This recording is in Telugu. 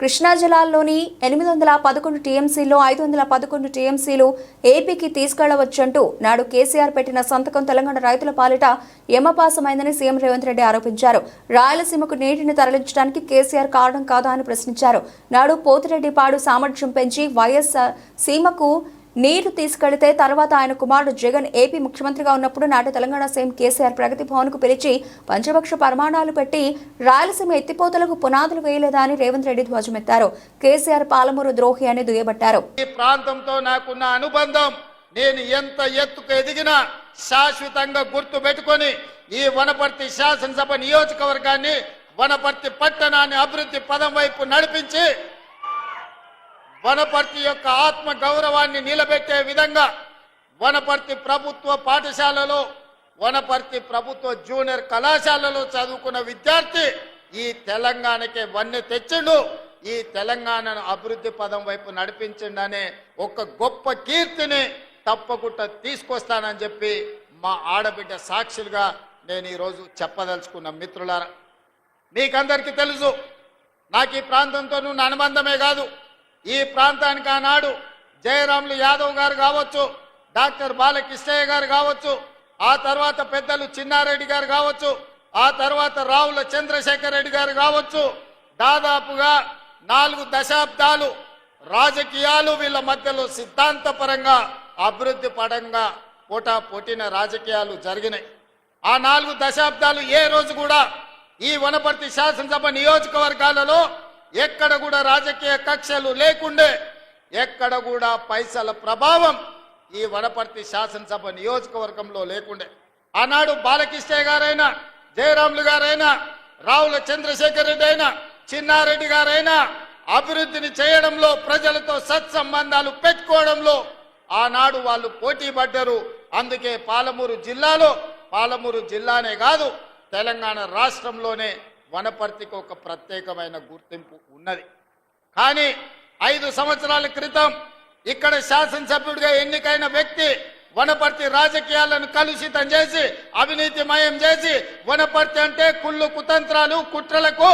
కృష్ణా జిల్లాలోని ఎనిమిది వందల పదకొండు టీఎంసీలో ఐదు వందల పదకొండు టీఎంసీలు ఏపీకి తీసుకెళ్ళవచ్చంటూ నాడు కేసీఆర్ పెట్టిన సంతకం తెలంగాణ రైతుల పాలిట యమపాసమైందని సీఎం రేవంత్ రెడ్డి ఆరోపించారు. రాయలసీమకు నీటిని తరలించడానికి కేసీఆర్ కారణం కాదా అని ప్రశ్నించారు. నాడు పోతిరెడ్డి పాడు సామర్థ్యం పెంచి వైఎస్ఆర్ సీమకు నీరు తీసుకెళ్తే తర్వాత ఆయన కుమారుడు జగన్ ఏపీ ముఖ్యమంత్రిగా ఉన్నప్పుడు నాటి తెలంగాణ సీఎం కేసీఆర్ ప్రగతి భవన్కు పిలిచి పంచపక్ష ప్రమాణాలు పెట్టి రాయలసీమ ఎత్తిపోతలకు పునాదులు వేయలేదా అని రేవంత్ రెడ్డి ధ్వజమెత్తారు. కేసీఆర్ పాలమూరు ద్రోహి అని దుయ్యబట్టారు. ఈ ప్రాంతంతో నాకున్న అనుబంధం నేను ఎంత ఎత్తుకు ఎదిగినా శాశ్వతంగా గుర్తు పెట్టుకొని ఈ వనపర్తి శాసనసభ నియోజకవర్గాన్ని వనపర్తి పట్టణాన్ని అభివృద్ధి పదం వైపు నడిపించి వనపర్తి యొక్క ఆత్మ గౌరవాన్ని నిలబెట్టే విధంగా వనపర్తి ప్రభుత్వ పాఠశాలలో వనపర్తి ప్రభుత్వ జూనియర్ కళాశాలలో చదువుకున్న విద్యార్థి ఈ తెలంగాణకే వన్నె తెచ్చిండు. ఈ తెలంగాణను అభివృద్ధి పదం వైపు నడిపించిండనే ఒక గొప్ప కీర్తిని తప్పకుండా తీసుకొస్తానని చెప్పి మా ఆడబిడ్డ సాక్షులుగా నేను ఈరోజు చెప్పదలుచుకున్న మిత్రులారా. మీకందరికీ తెలుసు నాకు ఈ ప్రాంతంతో అనుబంధమే కాదు. ఈ ప్రాంతానికి ఆనాడు జయరాములు యాదవ్ గారు కావచ్చు డాక్టర్ బాలకృష్ణయ్య గారు కావచ్చు ఆ తర్వాత పెద్దలు చిన్నారెడ్డి గారు కావచ్చు ఆ తర్వాత రావుల చంద్రశేఖర్ రెడ్డి గారు కావచ్చు దాదాపుగా నాలుగు దశాబ్దాలు రాజకీయాలు వీళ్ళ మధ్యలో సిద్ధాంతపరంగా అభివృద్ధి పరంగా పోటా పోటీన రాజకీయాలు జరిగినాయి. ఆ నాలుగు దశాబ్దాలు ఏ రోజు కూడా ఈ వనపర్తి శాసనసభ నియోజకవర్గాలలో ఎక్కడ కూడా రాజకీయ కక్షలు లేకుండే ఎక్కడ కూడా పైసల ప్రభావం ఈ వనపర్తి శాసనసభ నియోజకవర్గంలో లేకుండే. ఆనాడు బాలకృష్ణయ్య గారైనా జయరాములు గారైనా రావుల చంద్రశేఖర్ రెడ్డి అయినా చిన్నారెడ్డి గారైనా అభివృద్ధిని చేయడంలో ప్రజలతో సత్సంబంధాలు పెట్టుకోవడంలో ఆనాడు వాళ్ళు పోటీ పడ్డారు. అందుకే పాలమూరు జిల్లాలో పాలమూరు జిల్లానే కాదు తెలంగాణ రాష్ట్రంలోనే వనపర్తికి ఒక ప్రత్యేకమైన గుర్తింపు ఉన్నది. కానీ ఐదు సంవత్సరాల క్రితం ఇక్కడ శాసనసభ్యుడిగా ఎన్నికైన వ్యక్తి వనపర్తి రాజకీయాలను కలుషితం చేసి అవినీతిమయం చేసి వనపర్తి అంటే కుళ్ళు కుతంత్రాలు కుట్రలకు